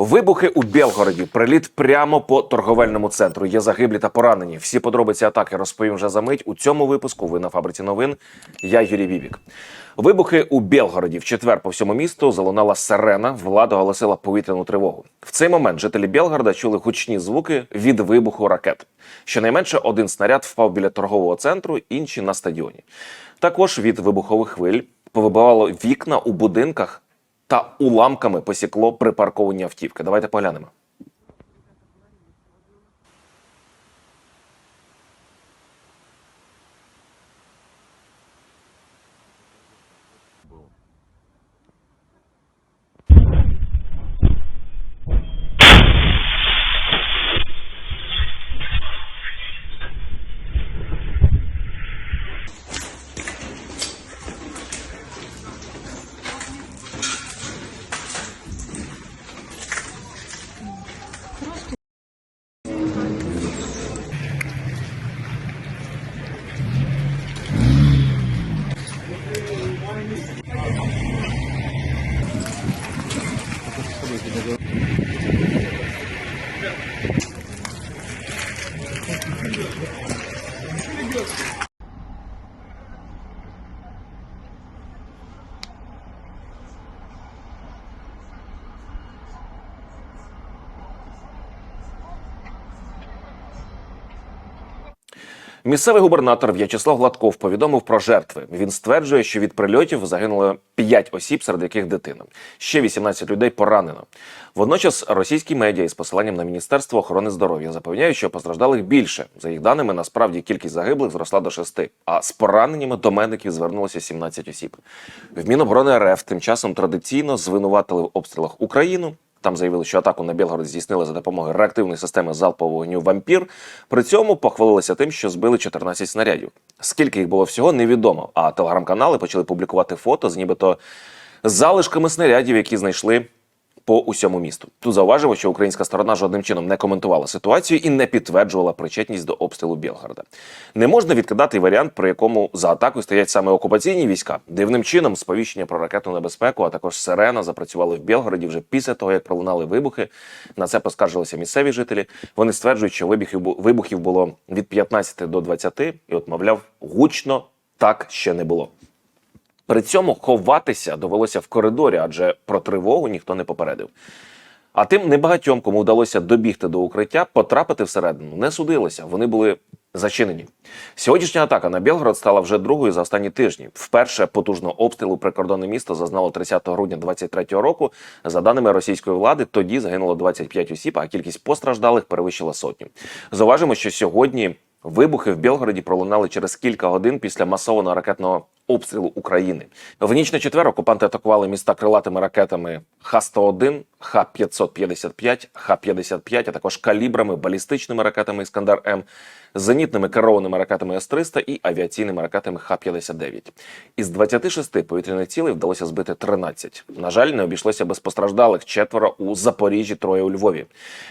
Вибухи у Білгороді, приліт прямо по торговельному центру. Є загиблі та поранені. Всі подробиці атаки розповім вже за мить. У цьому випуску ви на фабриці новин. Я Юрій Вівік. Вибухи у Білгороді в четвер по всьому місту залунала сирена. Влада оголосила повітряну тривогу. В цей момент жителі Білгорода чули гучні звуки від вибуху ракет. Щонайменше один снаряд впав біля торгового центру, інші на стадіоні. Також від вибухових хвиль повибивало вікна у будинках та уламками посікло припарковані автівки. Давайте поглянемо. Şöyle gör. Місцевий губернатор В'ячеслав Гладков повідомив про жертви. Він стверджує, що від прильотів загинуло 5 осіб, серед яких дитина. Ще 18 людей поранено. Водночас російські медіа із посиланням на Міністерство охорони здоров'я запевняють, що постраждалих більше. За їх даними, насправді кількість загиблих зросла до 6, а з пораненнями до медиків звернулося 17 осіб. В Міноборони РФ тим часом традиційно звинуватили в обстрілах Україну. Там заявили, що атаку на Білгород здійснили за допомогою реактивної системи залпового вогню Вампір. При цьому похвалилися тим, що збили 14 снарядів. Скільки їх було всього, невідомо. А телеграм-канали почали публікувати фото з нібито залишками снарядів, які знайшли по усьому місту. Тут зауважимо, що українська сторона жодним чином не коментувала ситуацію і не підтверджувала причетність до обстрілу Білгорода. Не можна відкидати варіант, при якому за атакою стоять саме окупаційні війська. Дивним чином сповіщення про ракетну небезпеку, а також сирена запрацювали в Білгороді вже після того, як пролунали вибухи. На це поскаржилися місцеві жителі. Вони стверджують, що вибухів було від 15 до 20, і от, мовляв, гучно так ще не було. При цьому ховатися довелося в коридорі, адже про тривогу ніхто не попередив. А тим небагатьом, кому вдалося добігти до укриття, потрапити всередину не судилося. Вони були зачинені. Сьогоднішня атака на Білгород стала вже другою за останні тижні. Вперше потужного обстрілу прикордонне місто зазнало 30 грудня 23 року. За даними російської влади, тоді загинуло 25 осіб, а кількість постраждалих перевищила сотню. Зауважимо, що сьогодні вибухи в Білгороді пролунали через кілька годин після масованого ракетного обстрілу України. В ніч на четвер окупанти атакували міста крилатими ракетами Х-101, Х-555, Х-55, а також калібрами, балістичними ракетами Іскандер М, зенітними керованими ракетами С-300 і авіаційними ракетами Х-59. Із 26 повітряних цілей вдалося збити 13. На жаль, не обійшлося без постраждалих четверо у Запоріжжі, троє у Львові.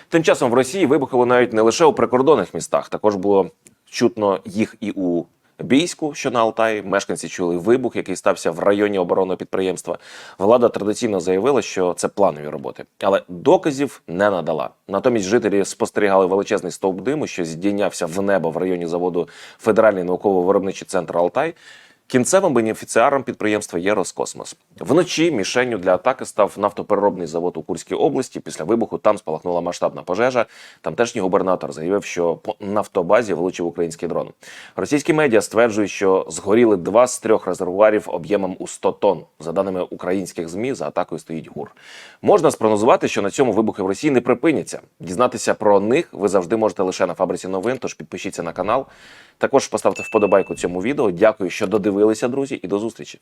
Тим часом в Росії вибухи лунають не лише у прикордонних містах, також було чутно їх і у Бійську, що на Алтаї, мешканці чули вибух, який стався в районі оборонного підприємства. Влада традиційно заявила, що це планові роботи, але доказів не надала. Натомість жителі спостерігали величезний стовп диму, що здійнявся в небо в районі заводу Федеральний науково-виробничий центр Алтай. Кінцевим бенефіціаром підприємства є Роскосмос. Вночі мішенню для атаки став нафтопереробний завод у Курській області. Після вибуху там спалахнула масштабна пожежа. Тамтешній губернатор заявив, що по нафтобазі влучив український дрон. Російські медіа стверджують, що згоріли два з трьох резервуарів об'ємом у 100 тонн. За даними українських змі, за атакою стоїть гур. Можна спрогнозувати, що на цьому вибухи в Росії не припиняться. Дізнатися про них ви завжди можете лише на фабриці новин. Тож підпишіться на канал. Також поставте вподобайку цьому відео. Дякую, що додивилися, друзі, і до зустрічі.